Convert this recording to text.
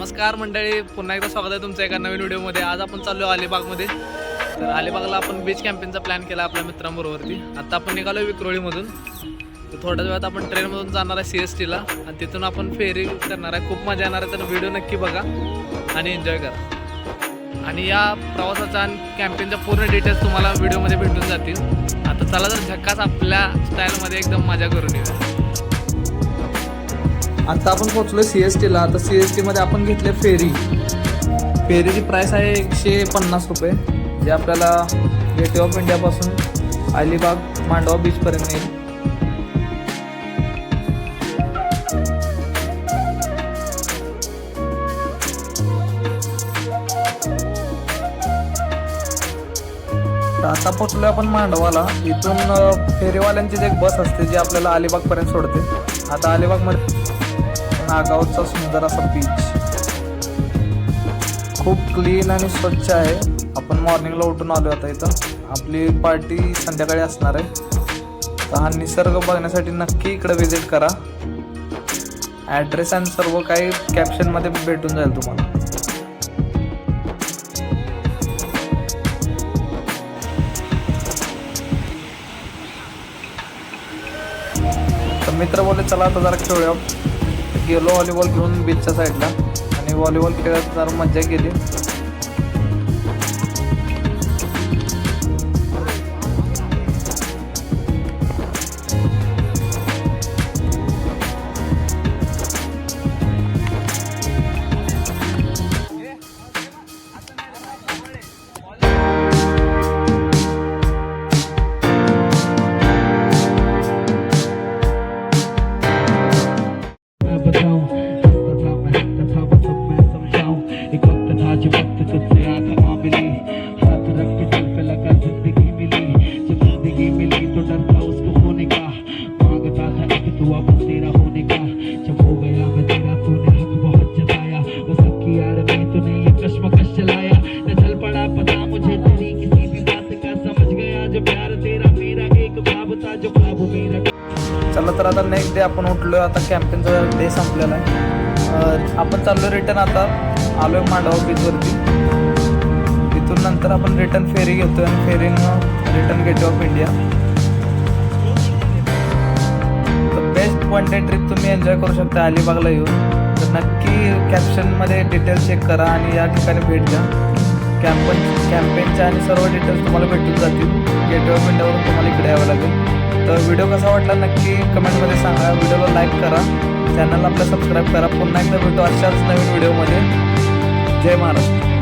नमस्कार मंडळी पुन्हा एकदा स्वागत आहे तुमचं एका नवीन व्हिडिओमध्ये. आज आपण चाललो अलिबागमध्ये. तर अलिबागला आपण बीच कॅम्पिंगचा प्लॅन केला आपल्या मित्रांबरोबरती. आता आपण निघालो विक्रोळीमधून. तर थोड्याच वेळात आपण ट्रेनमधून जाणार आहे सी एस टीला आणि तिथून आपण फेरी करणार आहे. खूप मजा येणार आहे. तर व्हिडिओ नक्की बघा आणि एन्जॉय करा. आणि या प्रवासाचा आणि कॅम्पिंगच्या पूर्ण डिटेल्स तुम्हाला व्हिडिओमध्ये भेटून जातील. आता चला तर झक्काच आपल्या स्टाईलमध्ये एकदम मजा करून येऊया. आता आपण पोहोचलो सी एस टीला आता सी एस टीमध्ये आपण घेतले फेरी. फेरीची प्राईस आहे एकशे पन्नास रुपये. जे आपल्याला गेटवे ऑफ इंडियापासून अलिबाग मांडवा बीचपर्यंत येईल. तर आता पोचलो आपण मांडवाला. इथून फेरीवाल्यांचीच एक बस असते जी आपल्याला अलिबागपर्यंत सोडते. आता अलिबागमध्ये नागावचा सुंदर असा बीच खूप क्लीन आणि स्वच्छ आहे. आपण मॉर्निंगला उठून आलो आता इथं. आपली पार्टी संध्याकाळी असणार आहे. तर हा निसर्ग बघण्यासाठी नक्की इकडे व्हिजिट करा. ॲड्रेस आणि सर्व काही कॅप्शनमध्ये भेटून जाईल तुम्हाला. तर मित्र बोलले चला आता जरा खेळूया. गेलो व्हॉलीबॉल घेऊन बीचच्या साईडला आणि व्हॉलीबॉल खेळत जरा मज्जा केली. चला तर आता नेक्स्ट डे आपण उठलो आता कॅम्पिंगचा डे संपलेला आहे. आपण चाललो रिटर्न आता. आलो आहे मांडवा बीचवरती तिथून नंतर आपण रिटर्न फेरी घेतोय आणि फेरीनं return gateway of India best one day trip तुम्ही एन्जॉय करू शकता अलिबागला येऊन. तर नक्की कॅप्शनमध्ये डिटेल्स चेक करा आणि या ठिकाणी भेट द्या. कॅम्पन कॅम्पेनच्या आणि सर्व डिटेल्स तुम्हाला भेटून जातील. गेटवे ऑफ इंडियावरून तुम्हाला इकडे यावं लागेल. तर व्हिडिओ कसा वाटला नक्की कमेंटमध्ये सांगा. व्हिडिओला लाईक करा. चॅनलला आपलं सबस्क्राईब करा. पुन्हा एकदा भेटू अशाच नवीन व्हिडिओमध्ये. जय महाराष्ट्र.